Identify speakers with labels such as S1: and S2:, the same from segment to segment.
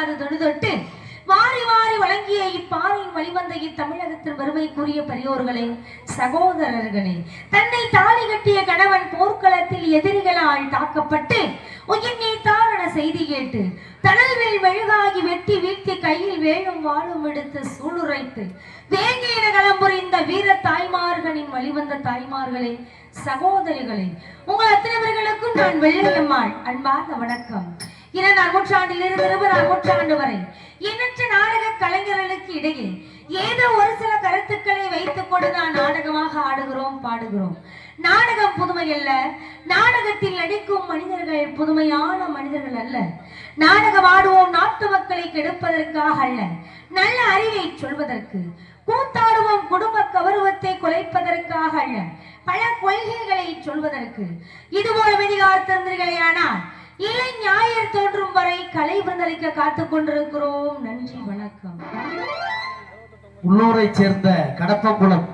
S1: என்றும் குன்றாது தொழுதொட்டு வாரி வாரி வழங்கிய இப்பாறையின் வழிவந்த இத்தமிழகத்தின் வறுமைக்குரிய பெரியோர்களே சகோதரர்களே தன்னை தாலி கட்டிய கணவன் போர்க்களத்தில் எதிரிகளால் தாக்கப்பட்டு உயிர் நீத்தார் செய்தி கேட்டு தணல்வேல் மெழுகாகி வெட்டி வீழ்த்தி கையில் வேலும் வாழும் எடுத்து சூளுரைத்து வேங்கேன களம் புரிந்த வீர தாய்மார்களின் வழிவந்த தாய்மார்களே சகோதரிகளே உங்கள் அத்தனைவர்களுக்கும் நான் வெள்ளையம்மாள் அன்பார்ந்த வணக்கம். இரண்டாம் நூற்றாண்டிலிருந்து இருபதாம் நூற்றாண்டு வரை எண்ணற்ற நாடக கலைஞர்களுக்கு இடையே ஏதோ ஒரு சில கருத்துக்களை வைத்துக் கொண்டு நான் நாடகமாக ஆடுகிறோம் பாடுகிறோம். நாடகம் புதுமை அல்ல. நாடகத்தில் நடிக்கும் மனிதர்கள் புதுமையான மனிதர்கள் அல்ல. நாடகம் ஆடுவோம் நாட்டு மக்களை கெடுப்பதற்காக அல்ல. நல்ல அறிவை சொல்வதற்கு கூத்தாடுவோம் குடும்ப கௌரவத்தை குலைப்பதற்காக அல்ல. பல கொள்கைகளை சொல்வதற்கு. இதுபோல விதிகார் தந்திரிகளேயானால் இல்லை ஞாயிறு தோன்றும் வரை கலை விருந்தளிக்க காத்துக் கொண்டிருக்கிறோம். நன்றி வணக்கம்.
S2: உள்ளூரை சேர்ந்த கடப்பங்குளம்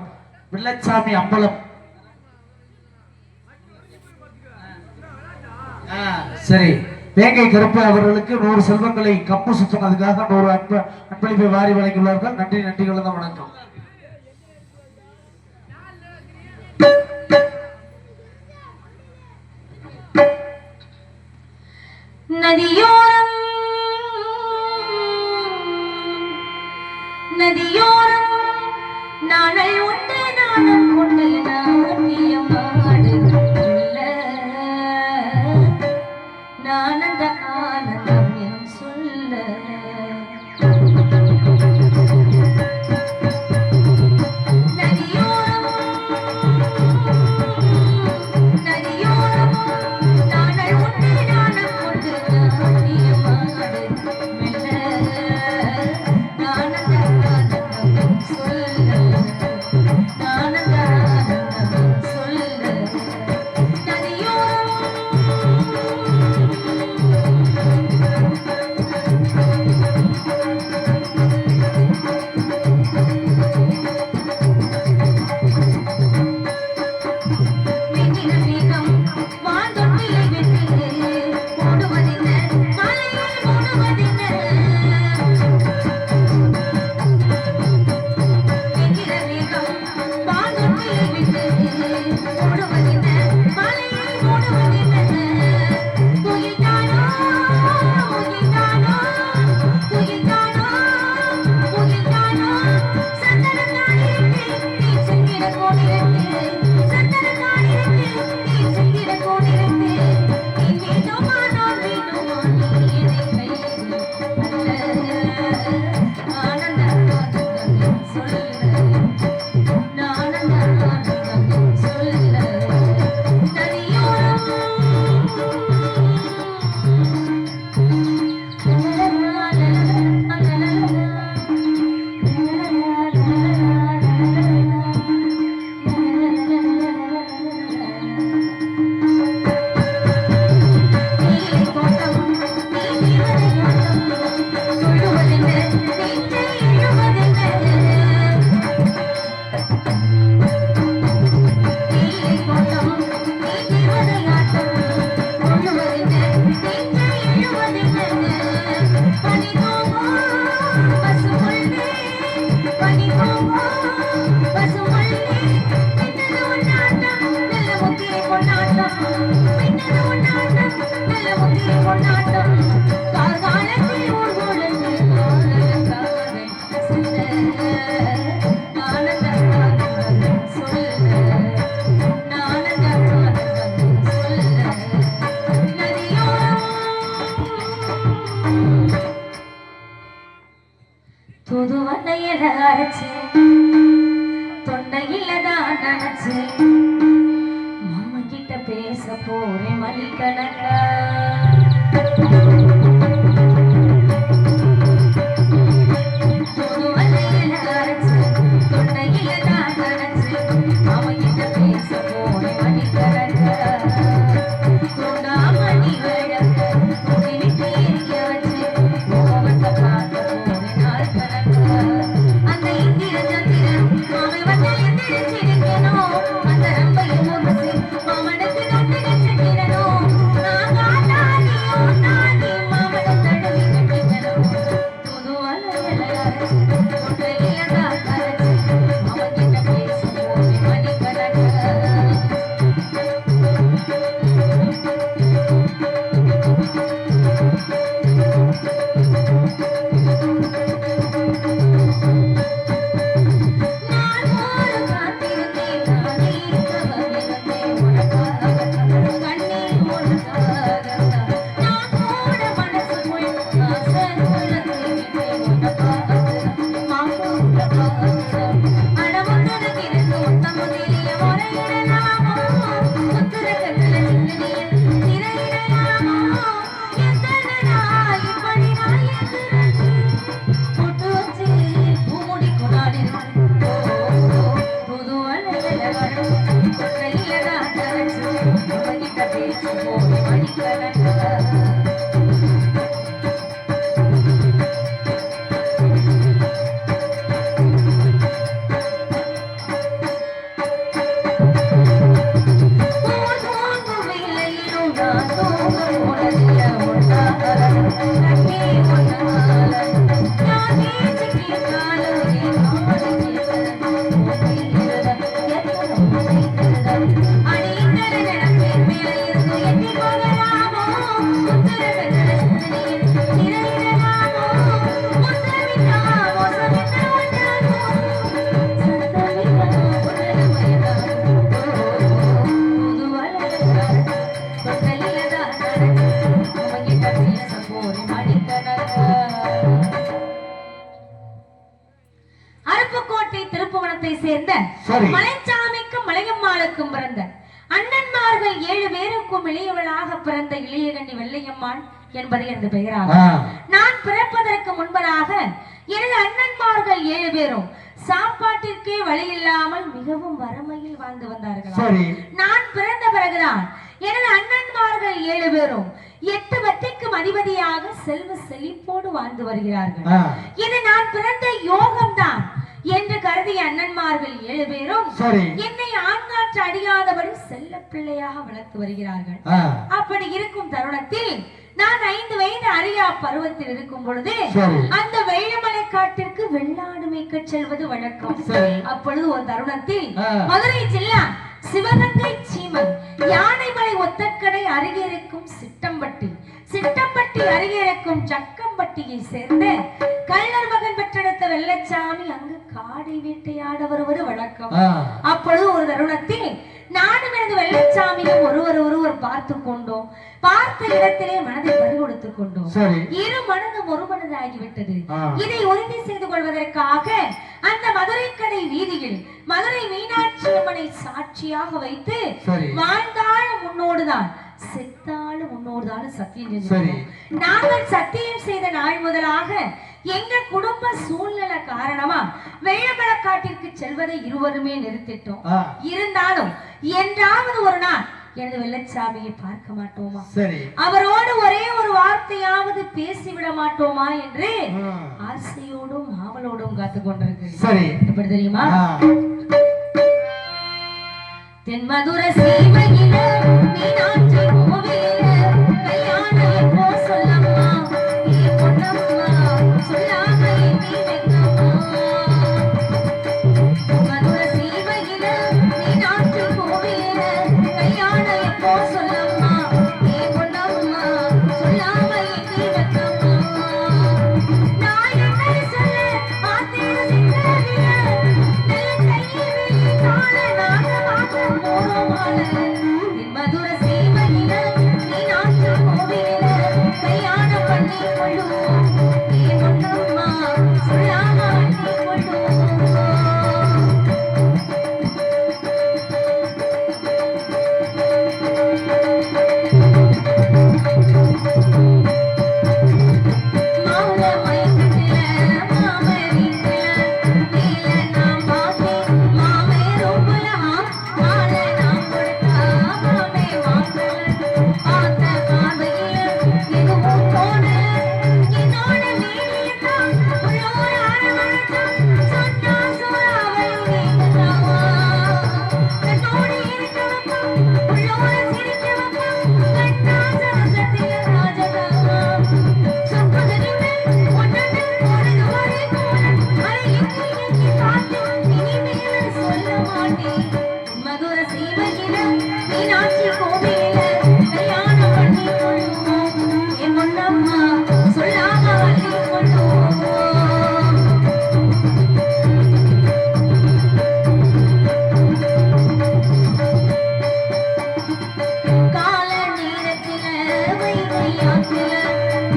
S2: வில்லச்சாமி அம்பலம். சரி. வேங்கை கருப்பு அவர்களுக்கு நூறு செல்வங்களை கப்பு சுற்றினதுக்காக நூறு அன்ப அன்பளிப்பை வாரி வழங்கியுள்ளார்கள். நன்றி நன்றி கலந்த வணக்கம்.
S1: நதியோரம் Thank you. சேர்ந்த
S2: சரி.
S1: மலைச்சாமிக்கும் மலையம்மாளுக்கும் பிறந்த. அண்ணன்மார்கள் ஏழு பேருக்கும் இளையவளாக பிறந்த இளையகண்ணி வெள்ளையம்மாள் என்பது எனது பெயராகும். நான் பிறப்பதற்கு முன்பதாக எனது அண்ணன்மார்கள் ஏழு பேரும் சாப்பாட்டிற்கே வழி இல்லாமல் மிகவும் வறுமையில் வாழ்ந்து வந்தார்கள் நான் பிறந்த பிறகுதான் எனது அண்ணன்மார்கள் ஏழு பேரும் எட்டு வட்டிக்கும் அதிபதியாக செல்வ செழிப்போடு வாழ்ந்து வருகிறார்கள். இது நான் பிறந்த யோகம்தான். என்று கருதிய அண்ணன்மார்கள் ஏழு பேரும் என்னை ஆண்காற்று அடியாதபடி செல்ல பிள்ளையாக வளர்த்து வருகிறார்கள். அப்படி இருக்கும் தருணத்தில் நான் ஐந்து வயது அறியா பருவத்தில் இருக்கும் பொழுது அந்த வெள்ளமலை காட்டிற்கு வெள்ளாடு மேய்க்க செல்வது வழக்கம். அப்பொழுது ஒரு தருணத்தில். மதுரை ஜில்லா சிவகங்கை சீமன் யானைமலை ஒத்தக்கடை அருகே இருக்கும் சிட்டம்பட்டி. சிட்டம்பட்டி அருகே இருக்கும் ஜக்கம்பட்டியை சேர்ந்த கள்ளர் மகன் பெற்றெடுத்த வெள்ளச்சாமி அங்கு காடை வேட்டையாட வருவது வழக்கம். அப்பொழுது ஒரு தருணத்தில் நானும் எனது வெள்ளச்சாமியும் ஒருவர் ஒருவர் பார்த்து கொண்டோம். பார்த்த இடத்திலே மனதை பறிகொடுத்துக் கொண்டோம். இரு மனதும் ஒரு மனதாகிவிட்டது. இதை உறுதி செய்து கொள்வதற்காக அந்த மதுரை கடை வீதியில் மதுரை மீனாட்சி அம்மனை சாட்சியாக வைத்து
S2: சரி.
S1: வாழ்ந்தாலும் முன்னோடுதான். செத்தாலும் முன்னோடுதான் சத்தியம்
S2: சரி.
S1: நாங்கள் சத்தியம் செய்த நாள் முதலாக எங்க குடும்ப சூழ்நிலை காரணமா வெள்ளமலக்காட்டிற்கு செல்வதை இருவருமே நிறுத்திட்டோம். இருந்தாலும் என்றாவது ஒரு நாள் எனது வெள்ளச்சாமியை பார்க்க மாட்டோமா?
S2: சரி.
S1: அவரோடு ஒரே ஒரு வார்த்தையாவது பேசிவிட மாட்டோமா என்று ஆசையோடும் ஆவலோடும் காத்து கொண்டிருக்கு
S2: சரி.
S1: எப்படி தெரியுமா? தென்மதுர சீமையில மீனாட்சி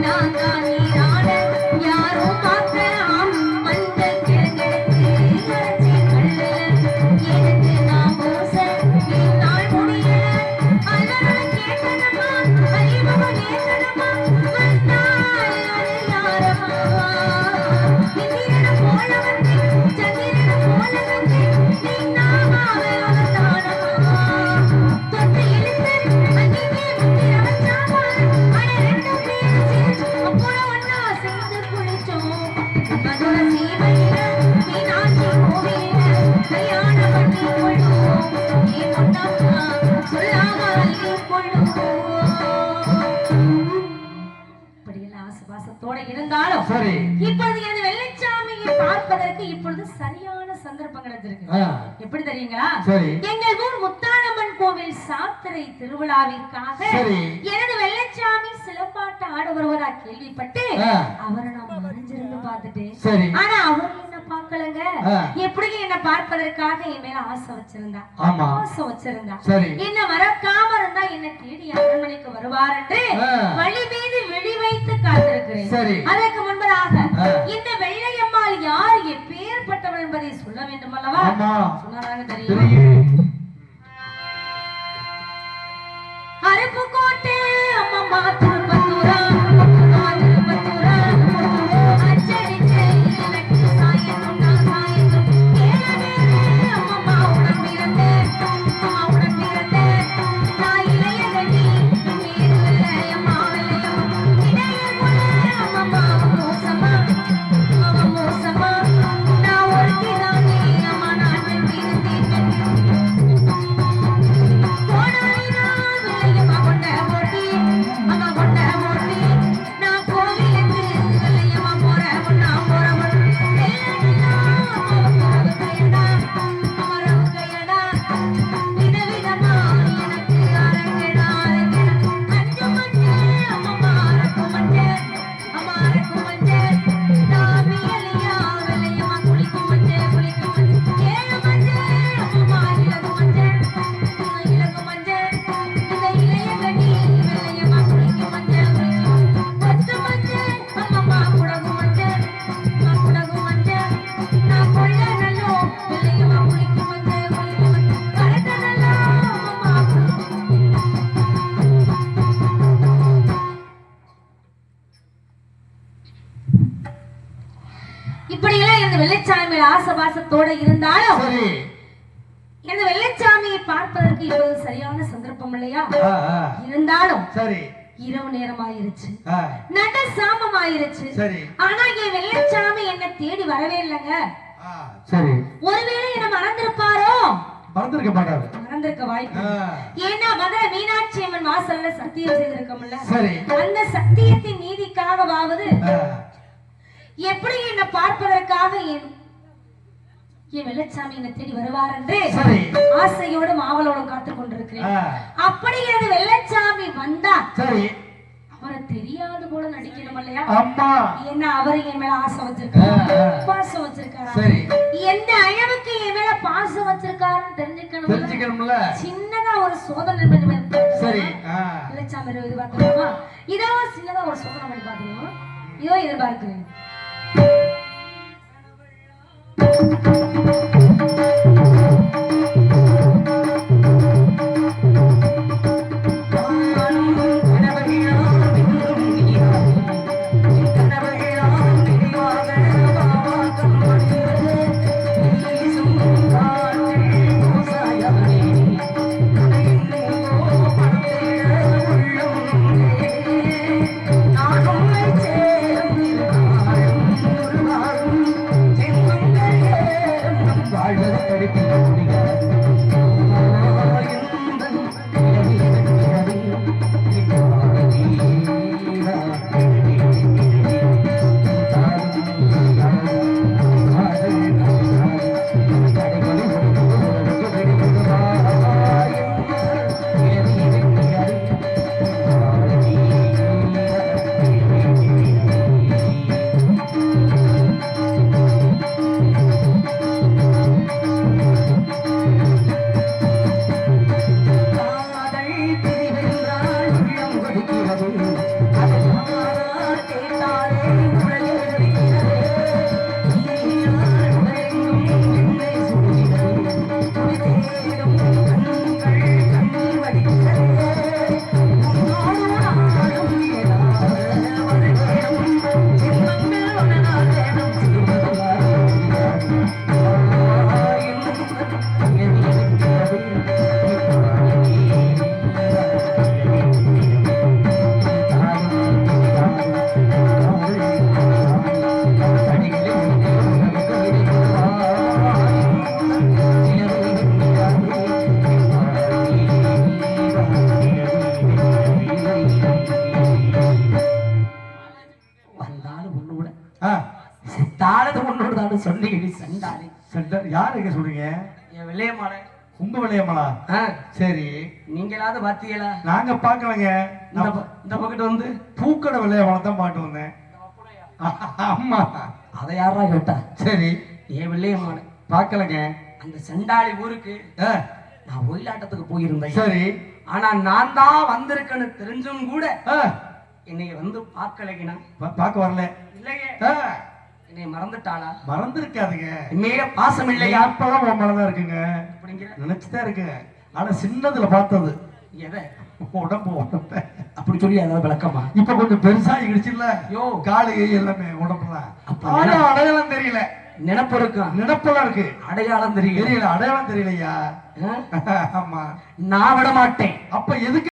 S1: நான் தான் நீராட யாரோ ஆசுபாசத்தோட இருந்தாலும்
S2: சரி.
S1: இப்பொழுது எனது வெள்ளைச்சாமியை பார்ப்பதற்கு இப்பொழுது சரியான சந்தர்ப்பம் கிடைச்சிருக்கு
S2: ஆ,
S1: எப்படி தெரியுங்களா?
S2: சரி.
S1: எங்கள் ஊர் முத்தாரம்மன் கோவில் சாத்திரை திருவிழாவிற்காக
S2: சரி.
S1: எனது வெள்ளச்சாமி சிலம்பாட்ட ஆட வருவதா கேள்விப்பட்டு
S2: ஆ,
S1: அவரை நான் மறைஞ்சிருந்து பார்த்துட்டு
S2: சரி.
S1: ஆனா அவர் என்ன பார்க்கலங்க. எப்படி என்ன பார்ப்பதற்காக என் மேல ஆசை வச்சிருந்தா? ஆசை வச்சிருந்தா. என்ன மறக்காம இருந்தா என்ன தேடி அரண்மனைக்கு வருவார் என்று. வழி மீது விழி வைத்து காத்திருக்கிறேன். அதற்கு முன்பதாக. இந்த வெள்ளையம்மாள் யார் எப்பேற்பட்டவள் என்பதை சொல்ல வேண்டும் அல்லவா?
S2: ஆமா.
S1: சொன்னாதாங்க தெரியும்? அருப்புக்கோட்டை அம்மம்மா திருப்பத்தூரா ஆசபாசத்தோட இருந்தாலும் இந்த வெள்ளைச்சாமியை பார்ப்பதற்கு இப்போது சரியான சந்தர்ப்பம் இல்லையா. இருந்தாலும்
S2: சரி.
S1: இரவு நேரம் ஆயிருச்சு நட சாமம் ஆயிருச்சு ஆனா என் வெள்ளைச்சாமி என்ன தேடி வரவே இல்லைங்க.
S2: சரி.
S1: ஒருவேளை என்ன மறந்திருப்பாரோ?
S2: மறந்துருக்க மாட்டாரு.
S1: மறந்திருக்க வாய்ப்பு ஏன்னா மதுரை மீனாட்சி அம்மன் வாசல்ல சத்தியம் செய்திருக்கோம்ல.
S2: சரி.
S1: அந்த சத்தியத்தின் நீதிக்காகவாவது எப்படி என்னை பார்ப்பதற்காக என் என் வெள்ளச்சாமி என்னை தேடி வருவார் என்று ஆசையோடும் ஆவலோடும் காத்துக் கொண்டிருக்கிறேன்.
S2: ஆ,
S1: அப்படி எனது வெள்ளச்சாமி வந்தா
S2: சரி.
S1: அவரை தெரியாது போல நடிக்கணும் இல்லையா?
S2: அம்மா.
S1: என்ன அவரு என் மேல ஆசை வச்சிருக்காரு. பாசம் வச்சிருக்காரா?
S2: சரி.
S1: எந்த அளவுக்கு என் மேல பாசம் வச்சிருக்காருன்னு தெரிஞ்சுக்கணும்
S2: தெரிஞ்சுக்கணும்ல.
S1: சின்னதா ஒரு சோதனை பண்ணி?
S2: சரி
S1: வெள்ளச்சாமி இது பார்க்கலாமா இதோ சின்னதா ஒரு சோதனை பண்ணி பார்க்கணும் இதோ எதிர்பார்க்கிறேன்.
S3: வந்தாலும்
S2: சரி.
S3: நீங்களாவது பாத்தீங்களா
S2: நாங்க பாக்கலங்க
S3: இந்த பக்கத்து வந்து?
S2: பூக்கடை விளையம்மளை தான் பாட்டு வந்தேன். ஆமா.
S3: அதை யாரா கேட்டா?
S2: சரி.
S3: என் வெள்ளையம்மாட
S2: பாக்கலங்க
S3: அந்த செண்டாளி ஊருக்கு நான் ஒயிலாட்டத்துக்கு போயிருந்தேன்.
S2: சரி.
S3: ஆனா நான் தான் வந்திருக்கேன்னு தெரிஞ்சும் கூட
S2: ஆ,
S3: என்னை வந்து பார்க்கலைங்கண்ணா.
S2: பார்க்க வரல.
S3: இல்லையே. என்னை மறந்துட்டாளா?
S2: மறந்துருக்காதுங்க.
S3: மேல பாசம் இல்லையா
S2: அப்பதான் உன் மேலதான் இருக்குங்க.
S3: அப்படிங்கிற
S2: நினைச்சுதான் இருக்குங்க ஆனா சின்னதுல பார்த்தது.
S3: எதை?
S2: உடம்பு உடம்ப.
S3: அப்படி சொல்லி அதாவது விளக்கமா?
S2: இப்ப கொஞ்சம் பெருசாகிடுச்சுல்ல?
S3: யோ
S2: காலு எல்லாமே உடம்புலாம் ஆனா அடையாளம் தெரியல.
S3: நினப்பு இருக்கும்
S2: நினப்பெல்லாம் இருக்கு.
S3: அடையாளம் தெரியல.
S2: தெரியல. அடையாளம் தெரியலையா? ஆமா.
S3: நான் விட மாட்டேன்
S2: அப்ப எதுக்கு